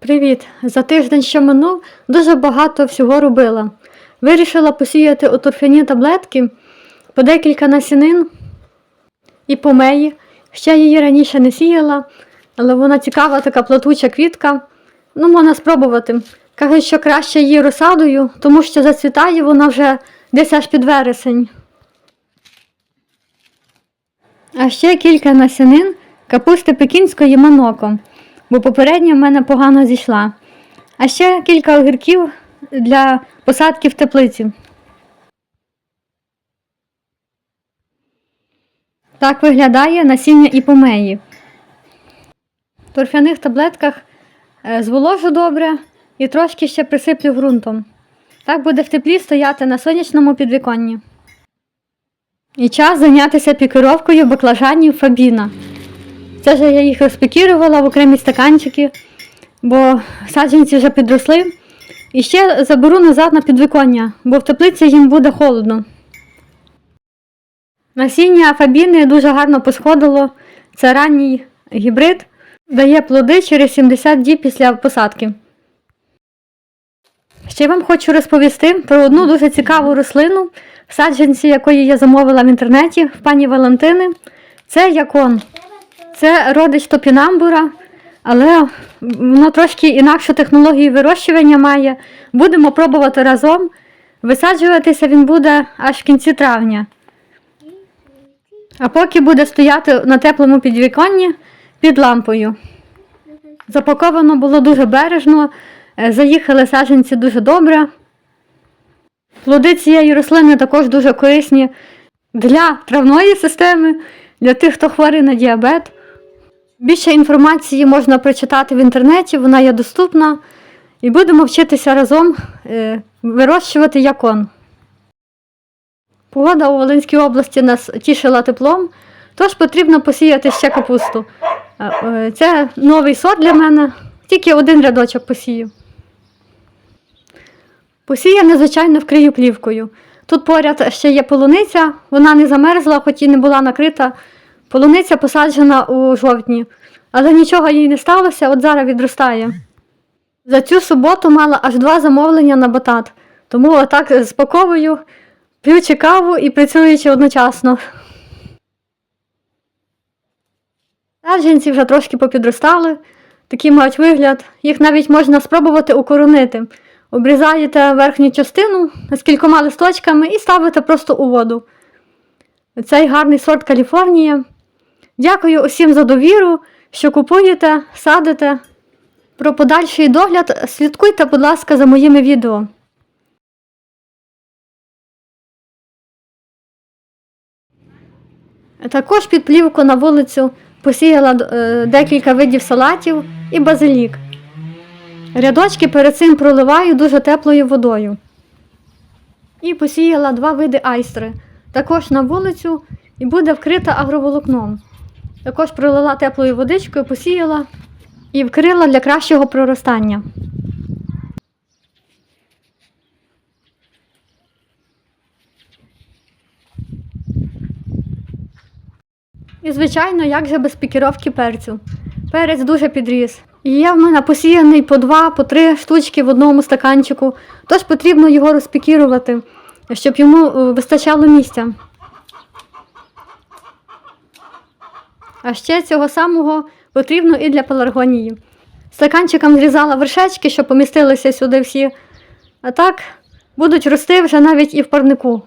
Привіт! За тиждень, що минув, дуже багато всього робила. Вирішила посіяти у торфяні таблетки по декілька насінин і помеї. Ще її раніше не сіяла, але вона цікава, така платуча квітка. Ну, можна спробувати. Кажуть, що краще її розсадою, тому що зацвітає вона вже десь аж під вересень. А ще кілька насінин капусти пекінської маноко, бо попередня в мене погано зійшла. А ще кілька огірків для посадки в теплиці. Так виглядає насіння іпомеї. В торфяних таблетках е, зволожу добре і трошки ще присиплю ґрунтом. Так буде в теплі стояти на сонячному підвіконні. І час зайнятися пікировкою баклажанів Фабіна. Це ж я їх розпікірувала в окремі стаканчики, бо саджанці вже підросли. І ще заберу назад на підвіконня, бо в теплиці їм буде холодно. Насіння Фабіни дуже гарно посходило. Це ранній гібрид, дає плоди через 70 діб після посадки. Ще вам хочу розповісти про одну дуже цікаву рослину, в саджанці якої я замовила в інтернеті в пані Валентини. Це якон. Це родич топінамбура, але воно трошки інакшу технологію вирощування має. Будемо пробувати разом. Висаджуватися він буде аж в кінці травня. А поки буде стояти на теплому підвіконні під лампою. Запаковано було дуже бережно, е, заїхали саджанці дуже добре. Плоди цієї рослини також дуже корисні для травної системи, для тих, хто хворий на діабет. Більше інформації можна прочитати в інтернеті, вона є доступна. І будемо вчитися разом е, вирощувати якон. Погода у Волинській області нас тішила теплом, тож потрібно посіяти ще капусту. Е, е, Це новий сорт для мене, тільки один рядочок посію. Посія незвичайно вкрию плівкою. Тут поряд ще є полуниця, вона не замерзла, хоч і не була накрита. Полуниця посаджена у жовтні, але нічого їй не сталося, от зараз відростає. За цю суботу мала аж два замовлення на батат, тому отак спаковую, п'ючи каву і працюючи одночасно. Саджанці вже трошки попідростали, такі мають вигляд. Їх навіть можна спробувати укоронити. Обрізаєте верхню частину з кількома листочками і ставите просто у воду. Цей гарний сорт Каліфорнія. Дякую усім за довіру, що купуєте, садите. Про подальший догляд слідкуйте, будь ласка, за моїми відео. Також під плівку на вулицю посіяла е, декілька видів салатів і базилік. Рядочки перед цим проливаю дуже теплою водою. І посіяла два види айстри. Також на вулицю і буде вкрита агроволокном. Також пролила теплою водичкою, посіяла і вкрила для кращого проростання. І, звичайно, як же без пікіровки перцю. Перець дуже підріс. І є в мене посіяний по два, по три штучки в одному стаканчику, тож потрібно його розпікірувати, щоб йому е, вистачало місця. А ще цього самого потрібно і для пеларгонії. Стаканчиком зрізала вершечки, щоб помістилися сюди всі. А так будуть рости вже навіть і в парнику.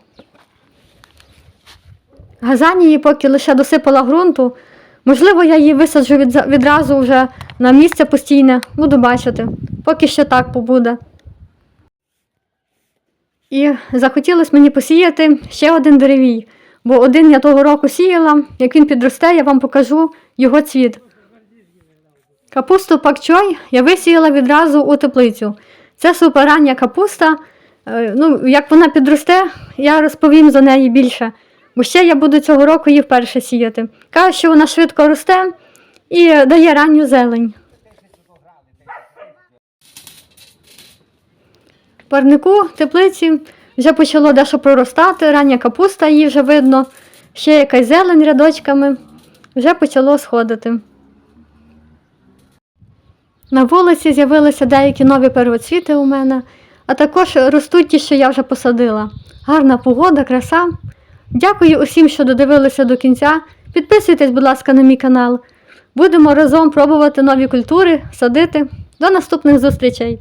Газанії, поки лише досипала ґрунту. Можливо, я її висаджу від, відразу вже на місце постійне, буду бачити. Поки що так побуде. І захотілося мені посіяти ще один деревій, бо один я того року сіяла, як він підросте, я вам покажу його цвіт. Капусту пакчой я висіяла відразу у теплицю. Це суперрання капуста. Е, Ну, як вона підросте, я розповім за неї більше. Бо ще я буду цього року її вперше сіяти. Кажуть, що вона швидко росте і дає ранню зелень. В парнику теплиці вже почало дещо проростати, рання капуста її вже видно, ще якась зелень рядочками, вже почало сходити. На вулиці з'явилися деякі нові первоцвіти у мене, а також ростуть ті, що я вже посадила. Гарна погода, краса. Дякую усім, що додивилися до кінця. Підписуйтесь, будь ласка, на мій канал. Будемо разом пробувати нові культури, садити. До наступних зустрічей!